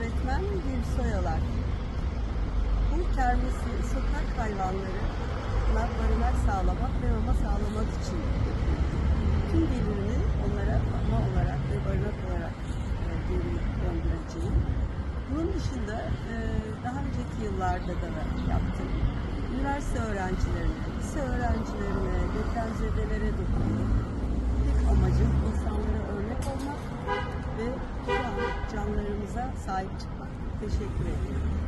bir soyalar. Bu kermesi sokak hayvanlarına barınak sağlamak ve mama sağlamak için. Tüm gelirini onlara mama olarak ve barınak olarak e, geri göndereceğim. Bunun dışında e, daha önceki yıllarda da yaptım. Üniversite öğrencilerine, lise öğrencilerine, depremzedelere dokundum. Tek amacım insanlara canlarımıza sahip çıkmak. Teşekkür ederim.